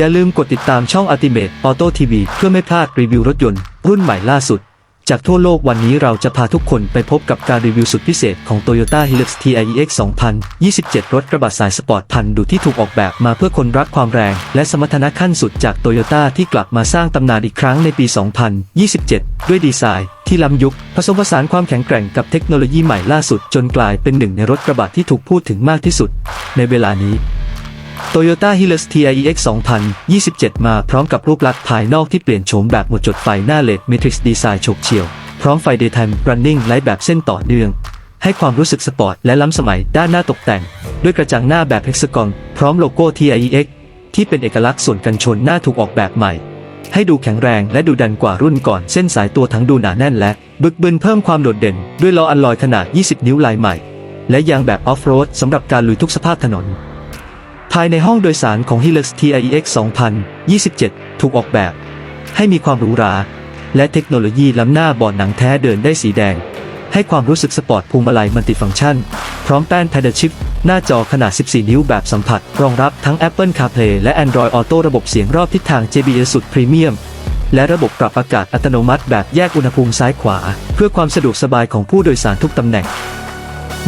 อย่าลืมกดติดตามช่อง Ultimate Auto TV เพื่อไม่พลาดรีวิวรถยนต์รุ่นใหม่ล่าสุด จากทั่วโลกวันนี้เราจะพาทุกคนไปพบกับการรีวิวสุดพิเศษของ Toyota Hilux TIEX 2027 รถกระบะสายสปอร์ตพันดุที่ถูกออกแบบมาเพื่อคนรักความแรง และสมรรถนะขั้นสุดจาก Toyota ที่กลับมาสร้างตำนานอีกครั้งในปี 2027 ด้วยดีไซน์ที่ล้ำยุค ผสมผสานความแข็งแกร่งกับเทคโนโลยีใหม่ล่าสุดจนกลายเป็นหนึ่งในรถกระบะที่ถูกพูดถึงมากที่สุด ในเวลานี้ Toyota Hilux TIEX 2027 มาพร้อมกับรูปลักษณ์ภายนอกที่เปลี่ยนโฉมแบบหมดจดไฟหน้าเลด Matrix Design โฉบเฉี่ยว พร้อมไฟ Daytime Running Light แบบเส้นต่อเนื่อง ให้ความรู้สึกสปอร์ตและล้ำสมัยด้านหน้าตกแต่ง ด้วยกระจังหน้าแบบ Hexagon พร้อมโลโก้ TIEX ที่เป็นเอกลักษณ์ส่วนกันชนหน้าถูกออกแบบใหม่ ให้ดูแข็งแรงและดูดันกว่ารุ่นก่อนเส้นสายตัวทั้งดูหนาแน่นและบึกบึนเพิ่มความโดดเด่น ด้วยล้ออัลลอยขนาด 20 นิ้วลายใหม่ และยางแบบออฟโรดสำหรับการลุยทุกสภาพถนน ภายในห้องโดยสารของ Hilux TIEX 2027 ถูกออกแบบ ให้มีความหรูหรา และเทคโนโลยีล้ำหน้าบาะหนังแท้เดินได้สีแดง ให้ความรู้สึกสปอร์ตพวงมาลัยมัลติฟังก์ชัน พร้อมแป้น Pedal Shift หน้าจอขนาด 14 นิ้วแบบสัมผัส รองรับทั้ง Apple CarPlay และ Android Auto ระบบเสียงรอบทิศทาง JBL สุดพรีเมียม และระบบปรับอากาศอัตโนมัติแบบแยกอุณหภูมิซ้ายขวา เพื่อความสะดวกสบายของผู้โดยสารทุกตำแหน่ง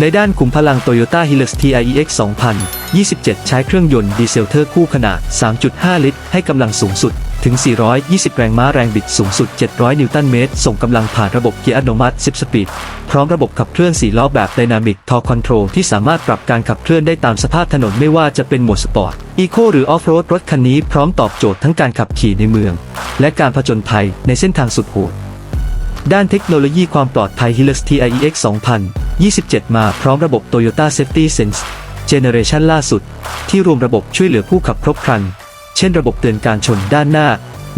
ในด้านขุมพลัง Toyota Hilux TIEX 2027 ใช้เครื่องยนต์ดีเซลเทอร์คู่ขนาด 3.5 ลิตร ให้กำลังสูงสุดถึง 420 แรงม้าแรงบิดสูงสุด 700 นิวตันเมตร ส่งกำลังผ่านระบบเกียร์อัตโนมัติ 10 สปีด พร้อมระบบขับเคลื่อน 4 ล้อแบบ Dynamic Torque Control ที่สามารถปรับการขับเคลื่อนได้ตามสภาพถนนไม่ว่าจะเป็นโหมดสปอร์ต อีโคหรือออฟโรดรถคันนี้พร้อมตอบโจทย์ทั้งการขับขี่ในเมือง และการผจญภัยในเส้นทางสุดโหดด้านเทคโนโลยีความปลอดภัย Hilux TIEX 27 มาพร้อมระบบ Toyota Safety Sense Generation ล่าสุด ที่รวมระบบช่วยเหลือผู้ขับครบครัน เช่นระบบเตือนการชนด้านหน้า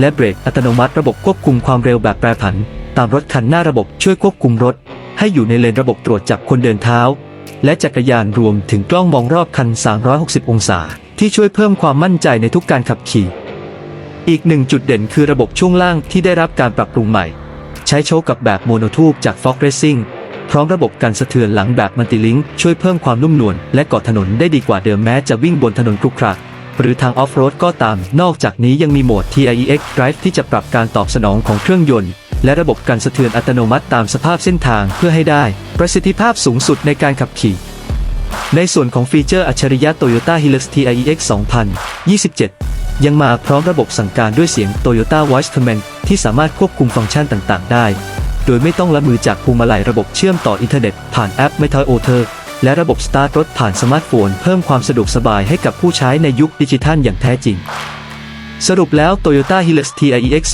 และเบรกอัตโนมัติระบบควบคุมความเร็วแบบแปรผัน ตามรถคันหน้าระบบช่วยควบคุมรถ ให้อยู่ในเลนระบบตรวจจับคนเดินเท้า และจักรยานรวมถึงกล้องมองรอบคัน 360 องศา ที่ช่วยเพิ่มความมั่นใจในทุกการขับขี่ อีกหนึ่งจุดเด่นคือระบบช่วงล่างที่ได้รับการปรับปรุงใหม่ ใช้โชคกับแบบโมโนทูบจาก Fox Racing พร้อมระบบกันสะเทือนหลังแบบมัลติลิงช่วยเพิ่มความนุ่มนวลและเกาะถนนได้ดีกว่าเดิมแม้จะวิ่งบนถนนครุขระหรือทางออฟโรดก็ตาม นอกจากนี้ยังมีโหมด TIEX Drive ที่จะปรับการตอบสนองของเครื่องยนต์ และระบบกันสะเทือนอัตโนมัติตามสภาพเส้นทางเพื่อให้ได้ ประสิทธิภาพสูงสุดในการขับขี่ในส่วนของฟีเจอร์อัจฉริยะ Toyota Hilux TIEX 2027 ยังมาพร้อมระบบสั่งการด้วยเสียง Toyota Voice Command ที่สามารถควบคุมฟังก์ชันต่าง ๆ ได้ โดยไม่ต้องละมือจากพวงมาลัยระบบเชื่อมต่ออินเทอร์เน็ตผ่านแอป m e t a o t e r และระบบสตาร์ทรถผ่านสมาร์ทโฟนเพิ่มความสะดวกสบายให้กับผู้ใช้ในยุคดิจิทัลอย่างแท้จริง สรุปแล้ว Toyota Hilux TIEX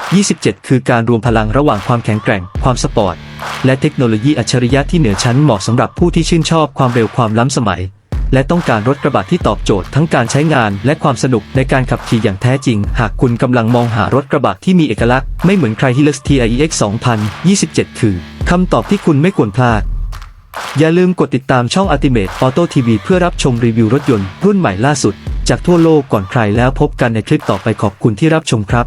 2027 คือการรวมพลังระหว่างความแข็งแกร่ง ความสปอร์ต และเทคโนโลยีอัจฉริยะที่เหนือชั้นเหมาะสำหรับผู้ที่ชื่นชอบความเร็วความล้ำสมัย และต้องการรถกระบะที่ตอบโจทย์ทั้งการใช้งานและความสนุกในการขับขี่อย่างแท้จริง หากคุณกำลังมองหารถกระบะที่มีเอกลักษณ์ไม่เหมือนใคร Hilux TIEX 2027 คือคำตอบที่คุณไม่ควรพลาด อย่าลืมกดติดตามช่อง Ultimate Auto TV เพื่อรับชมรีวิวรถยนต์รุ่นใหม่ล่าสุด จากทั่วโลกก่อนใครแล้วพบกันในคลิปต่อไปขอบคุณที่รับชมครับ